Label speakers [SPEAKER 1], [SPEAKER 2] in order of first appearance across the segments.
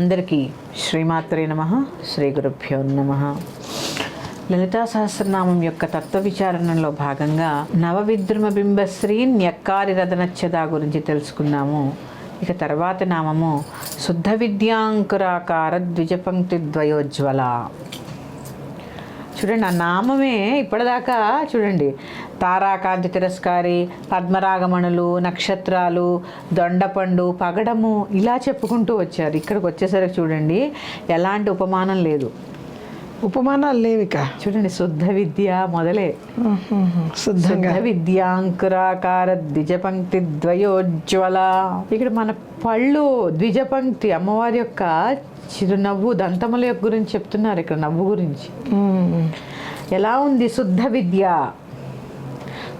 [SPEAKER 1] అందరికీ శ్రీమాత్రే నమ శ్రీ గురుభ్యో నమ. లలితా సహస్రనామం యొక్క తత్వ విచారణలో భాగంగా నవవిద్రుమ బింబశ్రీ న్యక్కారి రథనచ్చద గురించి తెలుసుకున్నాము. ఇక తర్వాత నామము శుద్ధ విద్యాంకురాకార ద్విజపంక్తి ద్వయోజ్వల. చూడండి ఆ నామమే ఇప్పటిదాకా చూడండి. తారాకాంతి తిరస్కారి పద్మరాగమణులు నక్షత్రాలు దొండపండు పగడము ఇలా చెప్పుకుంటూ వచ్చారు. ఇక్కడికి వచ్చేసరికి చూడండి ఎలాంటి ఉపమానం లేదు.
[SPEAKER 2] ఉపమానాలు లేవిక
[SPEAKER 1] చూడండి శుద్ధ విద్య మొదలే.
[SPEAKER 2] శుద్ధంగా.
[SPEAKER 1] శుద్ధ విద్యాంకురాకార ద్విజపంక్తి ద్వయోజ్వల. ఇక్కడ మన పళ్ళు ద్విజపంక్తి అమ్మవారి యొక్క చిరునవ్వు దంతముల యొక్క గురించి చెప్తున్నారు ఇక్కడ నవ్వు గురించి. ఎలా ఉంది శుద్ధ విద్య?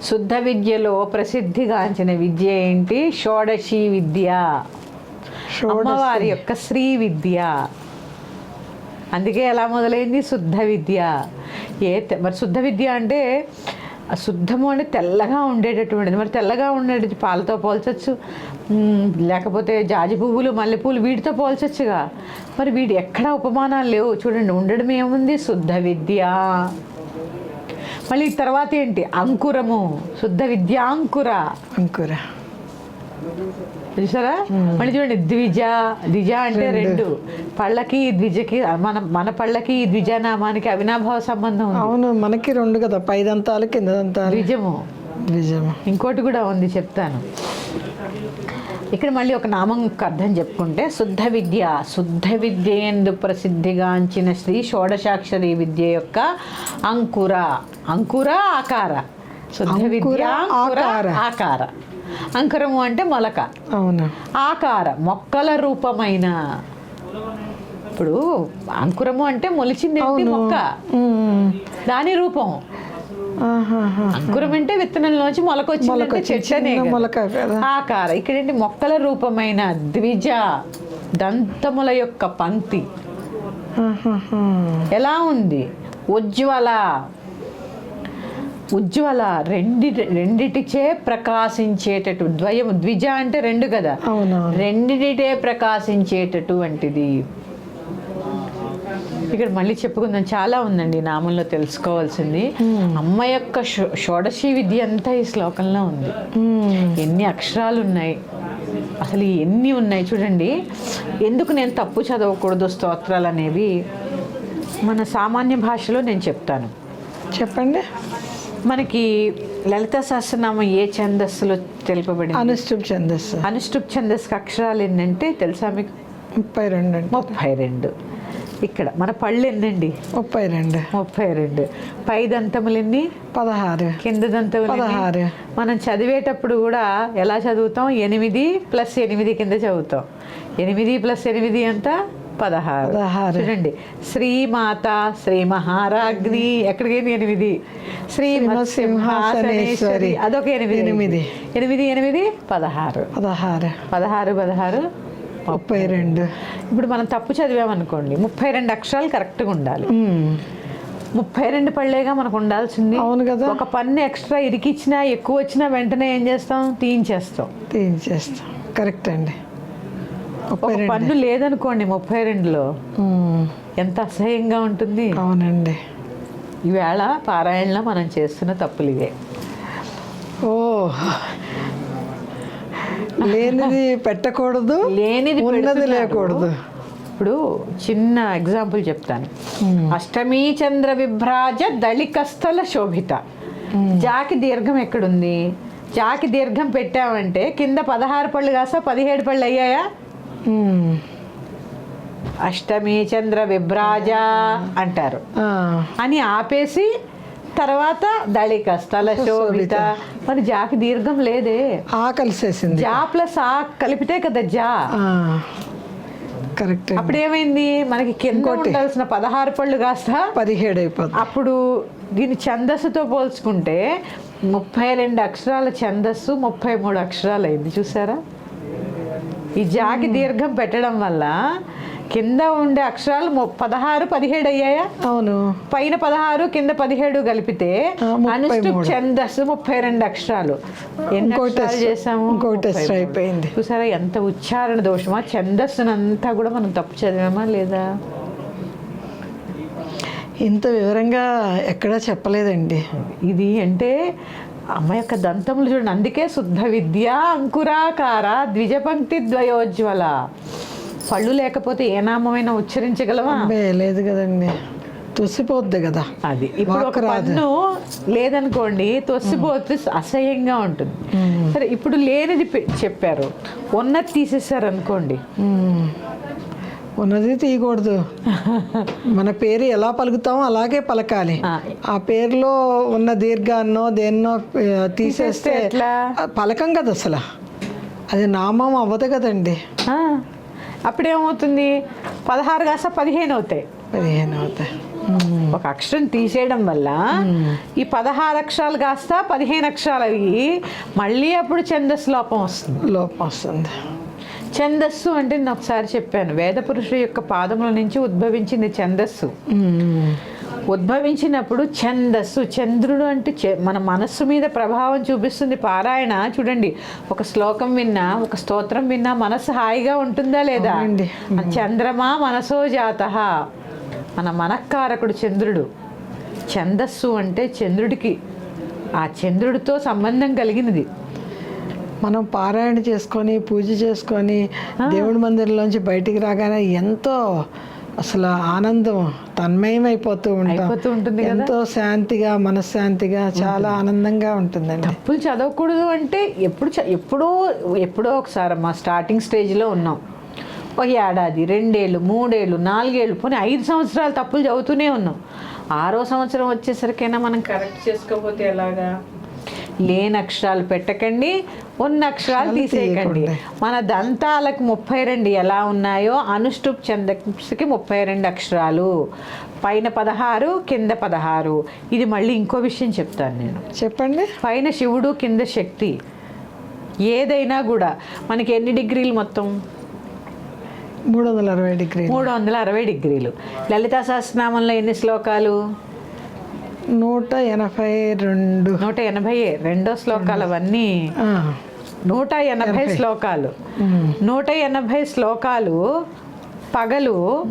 [SPEAKER 1] శుద్ధ విద్యలో ప్రసిద్ధిగాంచిన విద్య ఏంటి? షోడశి విద్య. అమ్మవారి యొక్క శ్రీ విద్య. అందుకే ఎలా మొదలైంది? శుద్ధ విద్య. ఏ మరి శుద్ధ విద్య అంటే శుద్ధము అంటే తెల్లగా ఉండేటటువంటిది. మరి తెల్లగా ఉండేది పాలతో పోల్చొచ్చు. లేకపోతే జాజి పువ్వులు మల్లెపూలు వీటితో పోల్చొచ్చుగా. మరి వీటి ఎక్కడ ఉపమానాలు లేవు. చూడండి ఉండడం ఏముంది? శుద్ధ విద్య. మళ్ళీ తర్వాత ఏంటి? అంకురము. శుద్ధ విద్యాంకుర
[SPEAKER 2] అంకుర.
[SPEAKER 1] చూసారా మళ్ళీ చూడండి ద్విజ ద్విజ అంటే రెండు. పళ్ళకి ద్విజకి మన మన పళ్ళకి ద్విజనామానికి అవినాభావ సంబంధం
[SPEAKER 2] అవును మనకి రెండు కదా పై దంతాలు కింద దంతాలు
[SPEAKER 1] ద్విజము
[SPEAKER 2] నిజము.
[SPEAKER 1] ఇంకోటి కూడా ఉంది చెప్తాను. ఇక్కడ మళ్ళీ ఒక నామం అర్థం చెప్పుకుంటే శుద్ధ విద్య. శుద్ధ విద్య ఎందు ప్రసిద్ధిగాంచిన శ్రీ షోడశాక్షరి విద్య యొక్క అంకుర. అంకుర ఆకార. శుద్ధ విద్య
[SPEAKER 2] ఆకార.
[SPEAKER 1] అంకురము అంటే మొలక
[SPEAKER 2] అవును
[SPEAKER 1] ఆకార మొక్కల రూపమైన ఇప్పుడు అంకురము అంటే మొలిచింది. మొక్క. దాని రూపం. అంకురం అంటే విత్తనంలోంచి మొలక వచ్చిందంటే చెట్టనే కదా.
[SPEAKER 2] మొలక.
[SPEAKER 1] ఆకార ఇక్కడేంటి మొక్కల రూపమైన ద్విజ దంతముల యొక్క పంక్తి. ఎలా ఉంది ఉజ్వల ఉజ్వల రెండి రెండిటిచే ప్రకాశించేటట్టు ద్వయం ద్విజ అంటే రెండు కదా?
[SPEAKER 2] అవునవును.
[SPEAKER 1] రెండిటే ప్రకాశించేటటువంటిది. ఇక్కడ మళ్ళీ చెప్పుకుందాం. చాలా ఉందండి నామంలో తెలుసుకోవాల్సింది. అమ్మ యొక్క షోడశి విద్య అంతా ఈ శ్లోకంలో ఉంది. ఎన్ని అక్షరాలు ఉన్నాయి అసలు ఎన్ని ఉన్నాయి చూడండి. ఎందుకు నేను తప్పు చదవకూడదు స్తోత్రాలు అనేవి మన సామాన్య భాషలో నేను చెప్తాను.
[SPEAKER 2] చెప్పండి.
[SPEAKER 1] మనకి లలిత సహస్రనామం ఏ ఛందస్సులో తెలుపబడింది?
[SPEAKER 2] అనుష్ఠుప్ ఛందస్సు.
[SPEAKER 1] అనుష్ఠుప్ ఛందస్సు అక్షరాలు ఎన్నంటే తెలుసా మీకు?
[SPEAKER 2] ముప్పై రెండు
[SPEAKER 1] ముప్పై రెండు. ఇక్కడ మన పళ్ళు ఎన్నండి?
[SPEAKER 2] ముప్పై రెండు.
[SPEAKER 1] ముప్పై రెండు. పై దంతములు ఎన్ని?
[SPEAKER 2] పదహారు.
[SPEAKER 1] కింద దంతములు?
[SPEAKER 2] పదహారు.
[SPEAKER 1] మనం చదివేటప్పుడు కూడా ఎలా చదువుతాం? ఎనిమిది ప్లస్ ఎనిమిది కింద చదువుతాం. ఎనిమిది ప్లస్ ఎనిమిది అంత పదహారు.
[SPEAKER 2] పదహారు.
[SPEAKER 1] చూడండి. శ్రీమాత శ్రీ మహారాజ్ని ఎక్కడికి ఎనిమిది? శ్రీ సింహాసనేశ్వరి అదొక ఎనిమిది.
[SPEAKER 2] ఎనిమిది.
[SPEAKER 1] ఎనిమిది ఎనిమిది? పదహారు.
[SPEAKER 2] పదహారు.
[SPEAKER 1] పదహారు పదహారు?
[SPEAKER 2] ముప్పై రెండు.
[SPEAKER 1] ఇప్పుడు మనం తప్పు చదివామనుకోండి. ముప్పై రెండు అక్షరాలు కరెక్ట్గా ఉండాలి. ముప్పై రెండు పళ్ళేగా మనకు ఉండాల్సింది.
[SPEAKER 2] అవును కదా.
[SPEAKER 1] ఒక పన్ను ఎక్స్ట్రా ఇరికిచ్చినా ఎక్కువ వచ్చినా వెంటనే ఏం చేస్తాం? తీయించేస్తాం.
[SPEAKER 2] తీయించేస్తాం. కరెక్ట్ అండి.
[SPEAKER 1] ఒక పన్ను లేదనుకోండి ముప్పై రెండులో. ఎంత అసహ్యంగా ఉంటుంది.
[SPEAKER 2] అవునండి.
[SPEAKER 1] ఈవేళ పారాయణలో మనం చేస్తున్న తప్పులు ఇవే
[SPEAKER 2] ఓ. లేనిది పెట్టకూడదు
[SPEAKER 1] లేనిది
[SPEAKER 2] ఉన్నది. లేకూడదు.
[SPEAKER 1] ఇప్పుడు చిన్న ఎగ్జాంపుల్ చెప్తాను. అష్టమీ చంద్ర విభ్రాజ దళికస్థల శోభిత. జాకి దీర్ఘం ఎక్కడుంది? జాకి దీర్ఘం పెట్టామంటే కింద పదహారు పళ్ళు కాస్త పదిహేడు పళ్ళు అయ్యాయా. అష్టమి చంద్ర విభ్రాజ అంటారు. అని ఆపేసి తర్వాత దళిక స్థల శోభిత. మరి జాకి దీర్ఘం లేదే.
[SPEAKER 2] ఆ కలిసేసింది.
[SPEAKER 1] జా ప్లస్ ఆ కలిపితే కదా జా.
[SPEAKER 2] కరెక్ట్.
[SPEAKER 1] అప్పుడు ఏమైంది మనకి కింద. ఉండాల్సిన పదహారు పళ్ళు కాస్త
[SPEAKER 2] పదిహేడు అయిపోతుంది
[SPEAKER 1] అప్పుడు దీని ఛందస్సుతో పోల్చుకుంటే ముప్పై రెండు అక్షరాల ఛందస్సు ముప్పై మూడు అక్షరాలు అయింది చూసారా? ఈ జాకి దీర్ఘం పెట్టడం వల్ల కింద ఉండే అక్షరాలు పదహారు పదిహేడు అయ్యాయా?
[SPEAKER 2] అవును.
[SPEAKER 1] పైన పదహారు కింద పదిహేడు కలిపితే
[SPEAKER 2] మూడు.
[SPEAKER 1] ఛందస్సు ముప్పై రెండు అక్షరాలు. చేసాము.
[SPEAKER 2] అయిపోయింది.
[SPEAKER 1] చూసారా ఎంత ఉచ్చారణ దోషమా? ఛందస్సునంతా కూడా మనం తప్పు చదివామా లేదా?
[SPEAKER 2] ఇంత వివరంగా ఎక్కడా చెప్పలేదండి.
[SPEAKER 1] ఇది అంటే అమ్మ యొక్క దంతములు చూడండి. అందుకే శుద్ధ విద్య అంకురాకార ద్విజపంక్తి ద్వయోజ్వల. పళ్ళు లేకపోతే ఏ నామమైనా ఉచ్చరించగలవా?
[SPEAKER 2] లేదు కదండి. తుసిపోద్ది కదా.
[SPEAKER 1] అది. ఇప్పుడు ఒక. పన్ను లేదనుకోండి తొసిపోతే అసహ్యంగా ఉంటుంది. సరే ఇప్పుడు లేనిది చెప్పారు. ఉన్నది తీసేశారు అనుకోండి.
[SPEAKER 2] ఉన్నది తీయకూడదు. మన పేరు ఎలా పలుకుతామో అలాగే పలకాలి.
[SPEAKER 1] ఆ.
[SPEAKER 2] పేరులో ఉన్న దీర్ఘాన్నో దేన్నో
[SPEAKER 1] తీసేస్తే
[SPEAKER 2] పలకం కదా అసలు. అది నామం అవ్వదు కదండి.
[SPEAKER 1] అప్పుడేమవుతుంది? పదహారు కాస్త పదిహేను అవుతాయి.
[SPEAKER 2] పదిహేను అవుతాయి.
[SPEAKER 1] ఒక అక్షరం తీసేయడం వల్ల ఈ పదహారు అక్షరాలు కాస్త పదిహేను అక్షరాలు అవి మళ్ళీ అప్పుడు ఛందస్సు లోపం వస్తుంది.
[SPEAKER 2] లోపం వస్తుంది.
[SPEAKER 1] ఛందస్సు అంటే నేను ఒకసారి చెప్పాను. వేద పురుషుడు యొక్క పాదముల నుంచి ఉద్భవించింది ఛందస్సు.
[SPEAKER 2] ఉమ్.
[SPEAKER 1] ఉద్భవించినప్పుడు ఛందస్సు. చంద్రుడు అంటే మన మనస్సు మీద ప్రభావం చూపిస్తుంది. పారాయణ చూడండి. ఒక శ్లోకం విన్నా ఒక స్తోత్రం విన్నా మనస్సు హాయిగా ఉంటుందా లేదా. ఆ చంద్రమా మనసో జాత? మన మనఃకారకుడు చంద్రుడు. ఛందస్సు అంటే చంద్రుడికి ఆ చంద్రుడితో సంబంధం కలిగినది.
[SPEAKER 2] మనం పారాయణ చేసుకొని పూజ చేసుకొని దేవుడి మందిరంలోంచి బయటికి రాగానే ఎంతో అసలు ఆనందం తన్మయం అయిపోతూ ఉంటాం.
[SPEAKER 1] అయిపోతూ ఉంటుంది.
[SPEAKER 2] ఎంతో శాంతిగా మనశ్శాంతిగా చాలా ఆనందంగా ఉంటుందండి.
[SPEAKER 1] తప్పులు చదవకూడదు అంటే ఎప్పుడు ఎప్పుడో ఎప్పుడో ఒకసారి మా స్టార్టింగ్ స్టేజ్లో ఉన్నాం. ఒక ఏడాది రెండేళ్ళు మూడేళ్ళు నాలుగేళ్ళు పోనీ ఐదు సంవత్సరాలు తప్పులు చదువుతూనే ఉన్నాం. ఆరో సంవత్సరం వచ్చేసరికైనా మనం కరెక్ట్ చేసుకోకపోతే ఎలాగా? లేని అక్షరాలు పెట్టకండి ఉన్న అక్షరాలు తీసేయకండి. మన దంతాలకు ముప్పై రెండు ఎలా ఉన్నాయో అనుష్టుప్ చందకి ముప్పై రెండు అక్షరాలు. పైన పదహారు కింద పదహారు. ఇది మళ్ళీ ఇంకో విషయం చెప్తాను నేను.
[SPEAKER 2] చెప్పండి.
[SPEAKER 1] పైన శివుడు కింద శక్తి. ఏదైనా కూడా. మనకి ఎన్ని డిగ్రీలు మొత్తం?
[SPEAKER 2] మూడు వందల అరవై డిగ్రీ
[SPEAKER 1] మూడు వందల అరవై డిగ్రీలు. లలితా సహస్రనామంలో ఎన్ని శ్లోకాలు?
[SPEAKER 2] నూట ఎనభై రెండు.
[SPEAKER 1] నూట ఎనభై రెండో శ్లోకాలు అవన్నీ. నూట ఎనభై శ్లోకాలు. నూట ఎనభై శ్లోకాలు పగలు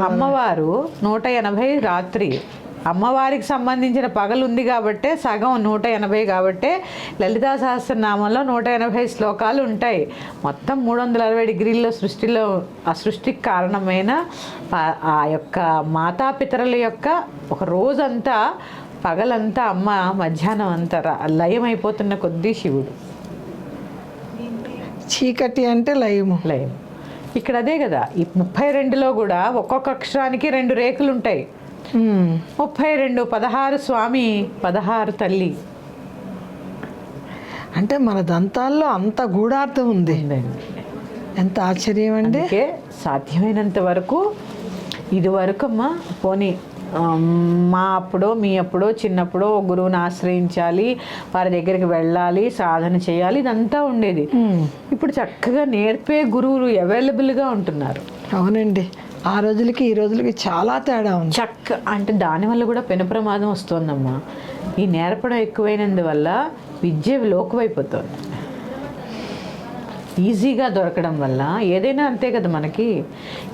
[SPEAKER 1] అమ్మవారు నూట ఎనభై రాత్రి. అమ్మవారికి సంబంధించిన పగలు ఉంది కాబట్టే సగం నూట ఎనభై కాబట్టే లలితా సహస్రనామంలో నూట ఎనభై శ్లోకాలు ఉంటాయి. మొత్తం మూడు వందల అరవై డిగ్రీల్లో సృష్టిలో ఆ సృష్టికి కారణమైన ఆ- యొక్క మాతాపితరుల యొక్క ఒక రోజంతా పగలంతా అమ్మ మధ్యాహ్నం అంతా లయమైపోతున్న కొద్దీ శివుడు.
[SPEAKER 2] చీకటి అంటే లయము.
[SPEAKER 1] లయం ఇక్కడ అదే కదా ఈ ముప్పై రెండులో కూడా ఒక్కొక్క అక్షరానికి రెండు రేకులు ఉంటాయి. ముప్పై రెండు పదహారు స్వామి పదహారు తల్లి.
[SPEAKER 2] అంటే మన దంతాల్లో అంత గూఢార్థం ఉంది. ఎంత ఆశ్చర్యం అండి
[SPEAKER 1] సాధ్యమైనంత వరకు ఇది అమ్మా పోనీ మా అప్పుడో మీ అప్పుడో చిన్నప్పుడో గురువుని ఆశ్రయించాలి వారి దగ్గరికి వెళ్ళాలి సాధన చేయాలి ఇదంతా ఉండేది. ఇప్పుడు చక్కగా నేర్పే గురువులు అవైలబుల్గా ఉంటున్నారు.
[SPEAKER 2] అవునండి. ఆ రోజులకి ఈ రోజులకి చాలా తేడా ఉంది.
[SPEAKER 1] చక్క. అంటే దానివల్ల కూడా పెను ప్రమాదం వస్తుందమ్మా. ఈ నేర్పడం ఎక్కువైనందువల్ల విద్య లోకువైపోతుంది. ఈజీగా దొరకడం వల్ల ఏదైనా అంతే కదా మనకి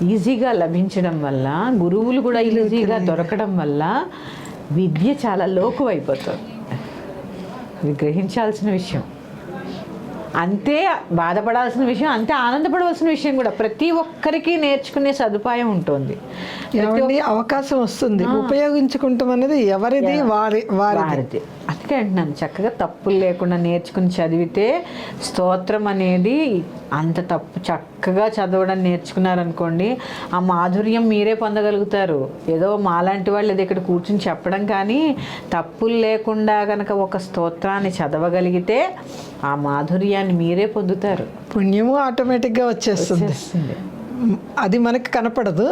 [SPEAKER 1] ఈజీగా లభించడం వల్ల గురువులు కూడా ఈజీగా దొరకడం వల్ల విద్య చాలా లోకువైపోతుంది. ఇది గ్రహించాల్సిన విషయం. అంతే బాధపడాల్సిన విషయం అంతే ఆనందపడవలసిన విషయం కూడా. ప్రతి ఒక్కరికి నేర్చుకునే సదుపాయం ఉంటుంది.
[SPEAKER 2] అవకాశం వస్తుంది. ఉపయోగించుకుంటాం అనేది ఎవరిది? వారి వారిది.
[SPEAKER 1] అందుకే అంటున్నాను చక్కగా తప్పులు లేకుండా నేర్చుకుని చదివితే స్తోత్రం అనేది అంత తప్పు చక్కగా చదవడం నేర్చుకున్నారనుకోండి ఆ మాధుర్యం మీరే పొందగలుగుతారు. ఏదో మాలాంటి వాళ్ళు ఏదో ఇక్కడ కూర్చుని చెప్పడం కానీ తప్పులు లేకుండా కనుక ఒక స్తోత్రాన్ని చదవగలిగితే ఆ మాధుర్యాన్ని మీరే పొందుతారు.
[SPEAKER 2] పుణ్యము ఆటోమేటిక్గా వచ్చేస్తుంది.
[SPEAKER 1] చేస్తుంది
[SPEAKER 2] అది మనకి కనపడదు.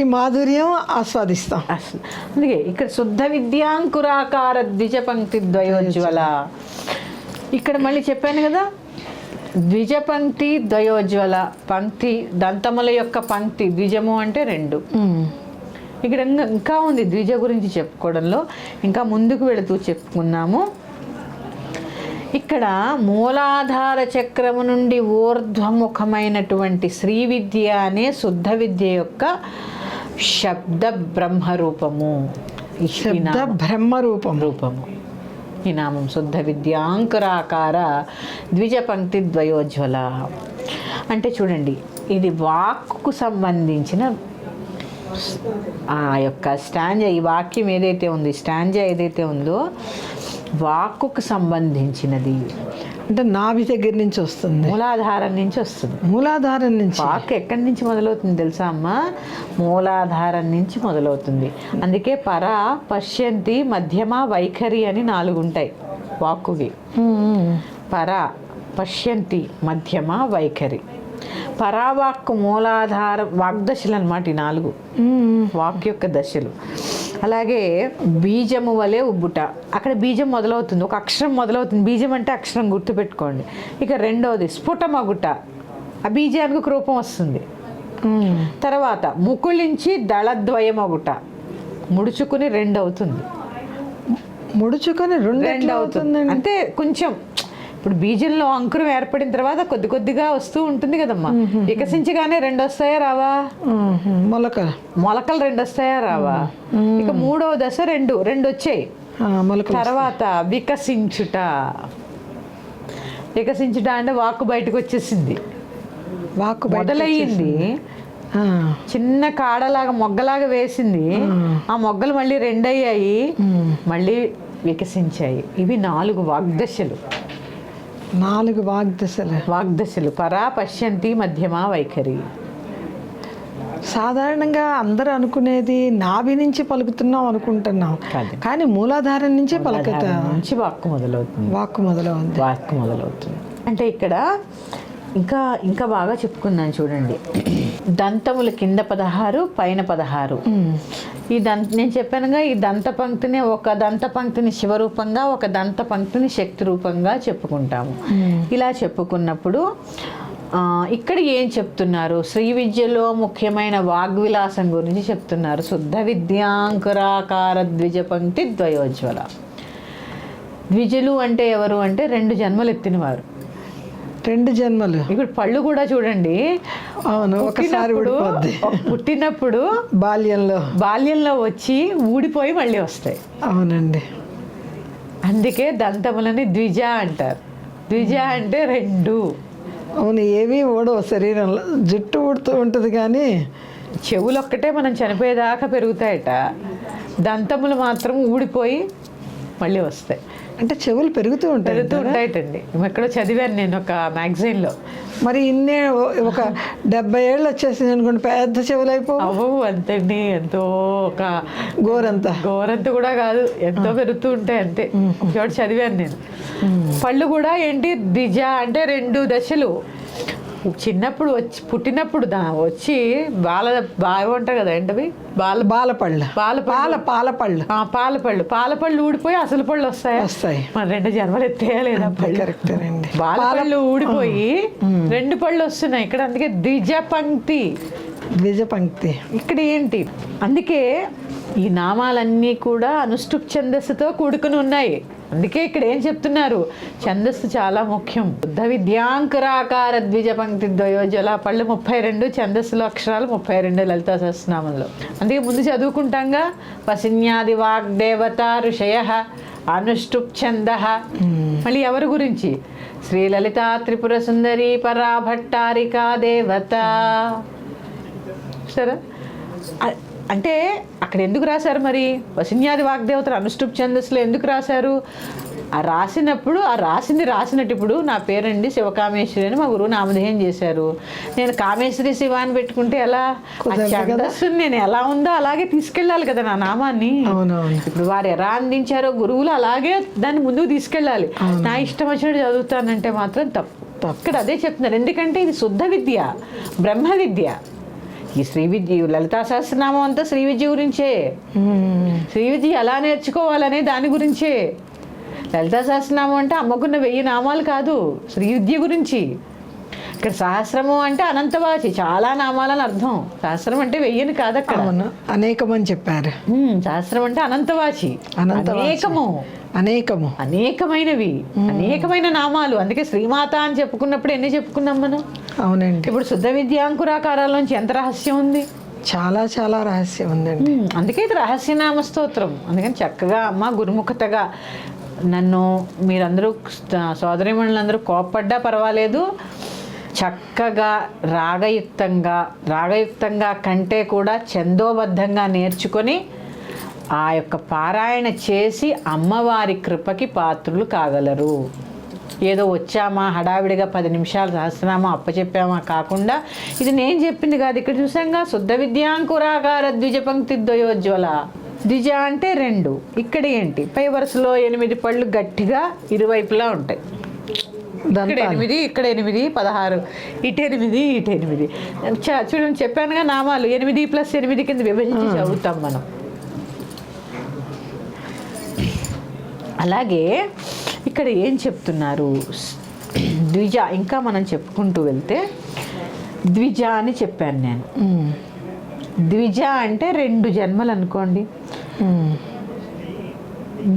[SPEAKER 2] ఈ మాధుర్యం ఆస్వాదిస్తాం.
[SPEAKER 1] అసలు అందుకే ఇక్కడ శుద్ధ విద్యాంకురాకార ద్విజ పంక్తి ద్వయోజ్వల. ఇక్కడ మళ్ళీ చెప్పాను కదా ద్విజ పంక్తి ద్వయోజ్వల పంక్తి దంతముల యొక్క పంక్తి ద్విజము అంటే రెండు. ఇక్కడ ఇంకా ఉంది ద్విజ గురించి చెప్పుకోవడంలో. ఇంకా ముందుకు వెళుతూ చెప్పుకున్నాము. ఇక్కడ మూలాధార చక్రము నుండి ఊర్ధ్వముఖమైనటువంటి శ్రీ విద్య అనే శుద్ధ విద్య యొక్క శబ్ద బ్రహ్మరూపము.
[SPEAKER 2] శబ్ద బ్రహ్మ రూపం
[SPEAKER 1] రూపము. ఈ నామం శుద్ధ విద్యాంకురాకార ద్విజ పంక్తి ద్వయోజ్వల. అంటే చూడండి ఇది వాక్కు సంబంధించిన ఆ యొక్క స్టాంజ ఈ వాక్యం ఏదైతే ఉంది స్టాంజ ఏదైతే ఉందో వాక్కుకు సంబంధించినది.
[SPEAKER 2] అంటే నాభి దగ్గర నుంచి వస్తుంది.
[SPEAKER 1] మూలాధారం నుంచి వస్తుంది.
[SPEAKER 2] మూలాధారం నుంచి.
[SPEAKER 1] వాక్ ఎక్కడి నుంచి మొదలవుతుంది తెలుసా అమ్మ? మూలాధారం నుంచి మొదలవుతుంది. అందుకే పర పశ్యంతి మధ్యమ వైఖరి అని నాలుగు ఉంటాయి
[SPEAKER 2] ఉమ్.
[SPEAKER 1] పర పశ్యంతి మధ్యమ వైఖరి. పరావాక్కు మూలాధార వాగ్దశలు అనమాట ఈ నాలుగు. వాక్ యొక్క దశలు. అలాగే బీజము వలె ఉబ్బుట. అక్కడ బీజం మొదలవుతుంది. ఒక అక్షరం మొదలవుతుంది. బీజం అంటే అక్షరం గుర్తుపెట్టుకోండి. ఇక రెండవది స్ఫుటమగుట. ఆ బీజానికి ఒక రూపం వస్తుంది. తర్వాత ముకుళించి దళద్వయమగుట. ముడుచుకుని రెండు అవుతుంది
[SPEAKER 2] ముడుచుకొని రెండు
[SPEAKER 1] అవుతుంది అంటే కొంచెం ఇప్పుడు బీజంలో అంకురం ఏర్పడిన తర్వాత కొద్ది కొద్దిగా వస్తూ ఉంటుంది కదమ్మా. వికసించగానే రెండు వస్తాయా రావా?
[SPEAKER 2] ఉమ్, మొలకలు
[SPEAKER 1] మొలకలు రెండు వస్తాయా రావా ఇక మూడవ దశ రెండు రెండు వచ్చాయి తర్వాత వికసించుట. వికసించుట అంటే వాక్కు బయటకు వచ్చేసింది.
[SPEAKER 2] వాక్కు బయటకు
[SPEAKER 1] మొదలయ్యింది. చిన్న కాడలాగా మొగ్గలాగా వేసింది. ఆ. మొగ్గలు మళ్ళీ రెండయ్యాయి. మళ్ళీ వికసించాయి. ఇవి నాలుగు వాగ్దశలు.
[SPEAKER 2] నాలుగు వాగ్దశలు.
[SPEAKER 1] వాగ్దశలు. పరా పశ్యంతి మధ్యమ వైఖరి.
[SPEAKER 2] సాధారణంగా అందరూ అనుకునేది నాభి నుంచి పలుకుతున్నాం అనుకుంటున్నాం. కానీ మూలాధారం నుంచే పలుకుతా.
[SPEAKER 1] నుంచి వాక్కు మొదలవుతుంది.
[SPEAKER 2] వాక్కు మొదలవుంది
[SPEAKER 1] వాక్కు మొదలవుతుంది. అంటే ఇక్కడ ఇంకా ఇంకా బాగా చెప్పుకున్నాను చూడండి. దంతములు కింద పదహారు పైన పదహారు.
[SPEAKER 2] ఉమ్,
[SPEAKER 1] ఈ దంత నేను చెప్పానుగా ఈ దంత పంక్తిని ఒక దంత పంక్తిని శివరూపంగా ఒక దంత పంక్తిని శక్తి రూపంగా చెప్పుకుంటాము. ఇలా చెప్పుకున్నప్పుడు ఇక్కడ ఏం చెప్తున్నారు? శ్రీ విద్యలో ముఖ్యమైన వాగ్విలాసం గురించి చెప్తున్నారు. శుద్ధ విద్యాంకురాకార ద్విజ పంక్తి ద్వయోజ్వల. ద్విజులు అంటే ఎవరు? అంటే రెండు జన్మలు ఎత్తినవారు
[SPEAKER 2] రెండు జన్మలు.
[SPEAKER 1] ఇప్పుడు పళ్ళు కూడా చూడండి.
[SPEAKER 2] అవును ఒకసారి
[SPEAKER 1] పుట్టినప్పుడు
[SPEAKER 2] ఊడిపోద్ది.
[SPEAKER 1] పుట్టినప్పుడు
[SPEAKER 2] బాల్యంలో.
[SPEAKER 1] బాల్యంలో వచ్చి ఊడిపోయి మళ్ళీ వస్తాయి.
[SPEAKER 2] అవునండి.
[SPEAKER 1] అందుకే దంతములని ద్విజ అంటారు. ద్విజ అంటే రెండు.
[SPEAKER 2] అవును ఏమీ ఊడవు శరీరంలో. జుట్టు ఊడుతూ ఉంటుంది కానీ
[SPEAKER 1] చెవులు ఒక్కటే మనం చనిపోయేదాకా పెరుగుతాయట. దంతములు మాత్రం ఊడిపోయి మళ్ళీ వస్తాయి.
[SPEAKER 2] అంటే చెవులు పెరుగుతూ ఉంటాయి
[SPEAKER 1] పెరుగుతూ ఉంటాయటండి. ఎక్కడో చదివాను నేను ఒక మ్యాగజైన్లో.
[SPEAKER 2] మరి ఇన్నే ఒక డెబ్బై ఏళ్ళు వచ్చేసింది అనుకోండి పెద్ద చెవులు అయిపో
[SPEAKER 1] అవ్వవు అంతండి. ఎంతో ఒక
[SPEAKER 2] గోరంతా.
[SPEAKER 1] గోరంత కూడా కాదు. ఎంతో పెరుగుతూ ఉంటాయి అంతే. చోట చదివాను నేను. పళ్ళు కూడా ఏంటి? ద్విజ అంటే రెండు దశలు. చిన్నప్పుడు వచ్చి పుట్టినప్పుడు దా వచ్చి బాల బాగా ఉంటాయి కదా ఏంటవి? బాల
[SPEAKER 2] బాలపళ్ళు.
[SPEAKER 1] బాల
[SPEAKER 2] పాల పాలపళ్ళు.
[SPEAKER 1] ఆ, పాల పళ్ళు పాల పళ్ళు ఊడిపోయి అసలు పళ్ళు వస్తాయి?
[SPEAKER 2] వస్తాయి.
[SPEAKER 1] మన రెండు జన్మలు ఎత్తేయా లేదా పళ్ళు.
[SPEAKER 2] కరెక్టేనండి
[SPEAKER 1] బాల పళ్ళు ఊడిపోయి రెండు పళ్ళు వస్తున్నాయి. ఇక్కడ అందుకే ద్విజ పంక్తి
[SPEAKER 2] ద్విజ పంక్తి
[SPEAKER 1] ఇక్కడ ఏంటి? అందుకే ఈ నామాలన్నీ కూడా అనుష్టుప్ ఛందస్సుతో కూడుకుని ఉన్నాయి. అందుకే ఇక్కడ ఏం చెప్తున్నారు? ఛందస్సు చాలా ముఖ్యం. బుద్ధ విద్యాంకురాకార ద్విజ పంక్తి ద్వయోజల పళ్ళు ముప్పై రెండు ఛందస్సులో అక్షరాలు ముప్పై రెండు లలితా సహస్రనామంలో. అందుకే ముందు చదువుకుంటాంగా? వసిన్యాది వాగ్దేవత ఋషయ అనుష్ఠుప్ ఛంద. మళ్ళీ ఎవరి గురించి? శ్రీ లలితా త్రిపుర సుందరి పరాభట్టారికా దేవత. సరే అంటే అక్కడ ఎందుకు రాశారు మరి? వసిన్యాది వాగ్దేవతలు అనుష్ఠుప్ ఛందస్సులో ఎందుకు రాశారు? ఆ రాసినప్పుడు ఆ రాసింది రాసినట్టు ఇప్పుడు నా పేరండి శివకామేశ్వరి అని మా గురువు నామధేయం చేశారు. నేను కామేశ్వరి శివ అని పెట్టుకుంటే ఎలా. ఛందస్సుని నేను ఎలా ఉందో అలాగే తీసుకెళ్ళాలి కదా నా నామాన్ని. ఇప్పుడు వారు ఎలా అందించారో గురువులు అలాగే దాన్ని ముందుకు తీసుకెళ్ళాలి. నా ఇష్టం వచ్చినట్టు చదువుతానంటే మాత్రం తప్పు. అక్కడ అదే చెప్తున్నారు. ఎందుకంటే ఇది శుద్ధ విద్య బ్రహ్మ విద్య. ఈ శ్రీ విద్య లలితా సహస్రనామం అంతా శ్రీ విద్య గురించే. శ్రీ విద్య ఎలా నేర్చుకోవాలనే దాని గురించే. లలితా సహస్రనామం అంటే అమ్మకున్న వెయ్యి నామాలు కాదు శ్రీ విద్య గురించి. ఇక్కడ సహస్రము అంటే అనంతవాచి చాలా నామాలని అర్థం. సహస్రం అంటే వెయ్యని కాదు అక్కడ
[SPEAKER 2] అవును అనేకమని చెప్పారు.
[SPEAKER 1] సహస్రం అంటే అనంతవాచి. అనేకము.
[SPEAKER 2] అనేకము.
[SPEAKER 1] అనేకమైనవి. అనేకమైన నామాలు. అందుకే శ్రీమాత అని చెప్పుకున్నప్పుడు ఎన్ని చెప్పుకున్నాం మనం?
[SPEAKER 2] అవునండి.
[SPEAKER 1] ఇప్పుడు శుద్ధ విద్యాంకురాకారాల నుంచి ఎంత రహస్యం ఉంది?
[SPEAKER 2] చాలా చాలా రహస్యం ఉందండి.
[SPEAKER 1] అందుకే ఇది రహస్యనామ స్తోత్రం. అందుకని చక్కగా అమ్మ గురుముఖతగా నన్ను మీరందరూ సోదరిమణులందరూ కోప్పడ్డా పర్వాలేదు. చక్కగా రాగయుక్తంగా రాగయుక్తంగా కంటే కూడా చందోబద్ధంగా నేర్చుకొని ఆ యొక్క పారాయణ చేసి అమ్మవారి కృపకి పాత్రులు కాగలరు. ఏదో వచ్చామా హడావిడిగా పది నిమిషాలు సహస్రనామా అప్పచెప్పామా కాకుండా ఇది నేను చెప్పింది కాదు. ఇక్కడ చూసాంగా శుద్ధ విద్యాంకురాగార ద్విజ పంక్తి ద్వయోజ్వల. ద్విజ అంటే రెండు. ఇక్కడ ఏంటి? పై వరుసలో ఎనిమిది పళ్ళు గట్టిగా ఇరువైపులా ఉంటాయి. ఇక్కడ ఎనిమిది ఇక్కడ ఎనిమిది పదహారు ఇటు ఎనిమిది ఇటు ఎనిమిది చూడండి చెప్పానుగా నామాలు. ఎనిమిది ప్లస్ ఎనిమిది కింద విభజించి చదువుతాం మనం. అలాగే ఇక్కడ ఏం చెప్తున్నారు? ద్విజ ఇంకా మనం చెప్పుకుంటూ వెళ్తే ద్విజ అని చెప్పాను నేను. ద్విజ అంటే రెండు జన్మలు అనుకోండి.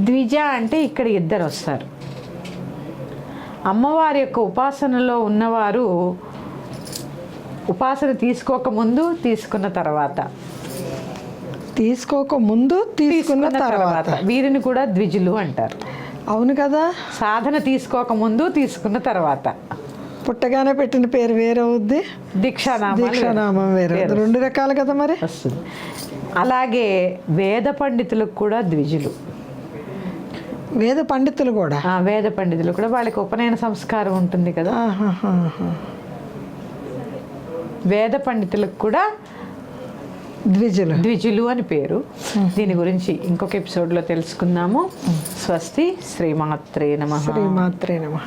[SPEAKER 1] ద్విజ అంటే ఇక్కడ ఇద్దరు వస్తారు. అమ్మవారి యొక్క ఉపాసనలో ఉన్నవారు ఉపాసన తీసుకోకముందు తీసుకున్న తర్వాత.
[SPEAKER 2] తీసుకోక ముందు తీసుకున్న తర్వాత.
[SPEAKER 1] వీరిని కూడా ద్విజులు అంటారు.
[SPEAKER 2] అవును కదా?
[SPEAKER 1] సాధన తీసుకోకముందు తీసుకున్న తర్వాత.
[SPEAKER 2] పుట్టగానే పెట్టిన పేరు వేరే అవుద్ది.
[SPEAKER 1] దీక్షానామాలు
[SPEAKER 2] దీక్షానామం వేరే. రెండు రకాలు కదా మరి?
[SPEAKER 1] అలాగే వేద పండితులకు కూడా ద్విజులు.
[SPEAKER 2] వేద పండితులు కూడా.
[SPEAKER 1] వేద పండితులు కూడా వాళ్ళకి ఉపనయన సంస్కారం ఉంటుంది కదా. వేద పండితులకు కూడా
[SPEAKER 2] ద్విజులు.
[SPEAKER 1] ద్విజులు అని పేరు. దీని గురించి ఇంకొక ఎపిసోడ్లో తెలుసుకుందాము. స్వస్తి శ్రీమాత్రే నమ.
[SPEAKER 2] శ్రీమాత్రే నమ.